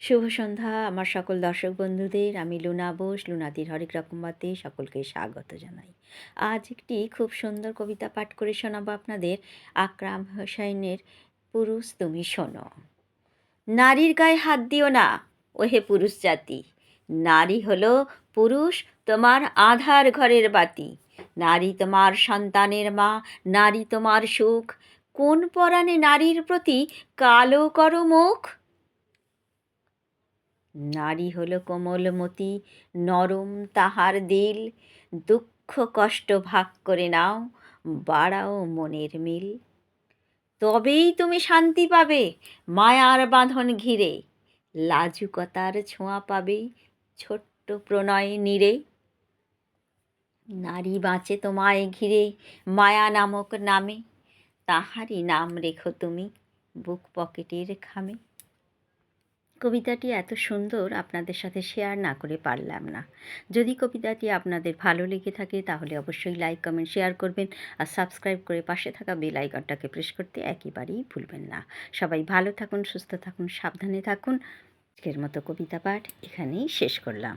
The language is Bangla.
শুভ সন্ধ্যা, আমার সকল দর্শক বন্ধুদের। আমি লুনা বোস, লুনাদির হরেক রকমবাতে সকলকে স্বাগত জানাই। আজ একটি খুব সুন্দর কবিতা পাঠ করে শোনাবো আপনাদের। আকরাম হোসাইনের, পুরুষ তুমি শোনো। নারীর গায়ে হাত দিও না, ওহে পুরুষ জাতি। নারী হলো পুরুষ, তোমার আধার ঘরের বাতি। নারী তোমার সন্তানের মা, নারী তোমার সুখ। কোন পরাণে নারীর প্রতি কালো করো মুখ? নারী হলো কোমলমতি, নরম তাহার দিল। দুঃখ কষ্ট ভাগ করে নাও, বাড়াও মনের মিল। তবেই তুমি শান্তি পাবে মায়ার বাঁধন ঘিরে। লাজুকতার ছোঁয়া পাবে ছোট্ট প্রণয় নীরে। নারী বাঁচে তোমায় ঘিরে মায়া নামক নামে। তাহারই নাম রেখো তুমি, বুক পকেটের খামে। কবিতাটি এত সুন্দর আপনাদের সাথে শেয়ার না করে পারলাম না। যদি কবিতাটি আপনাদের ভালো লেগে থাকে, তাহলে অবশ্যই লাইক কমেন্ট শেয়ার করবেন আর সাবস্ক্রাইব করে পাশে থাকা বেল আইকনটাকে প্রেস করতে একেবারেই ভুলবেন না। সবাই ভালো থাকুন, সুস্থ থাকুন, সাবধানে থাকুন। আজকের মতো কবিতা পাঠ এখানেই শেষ করলাম।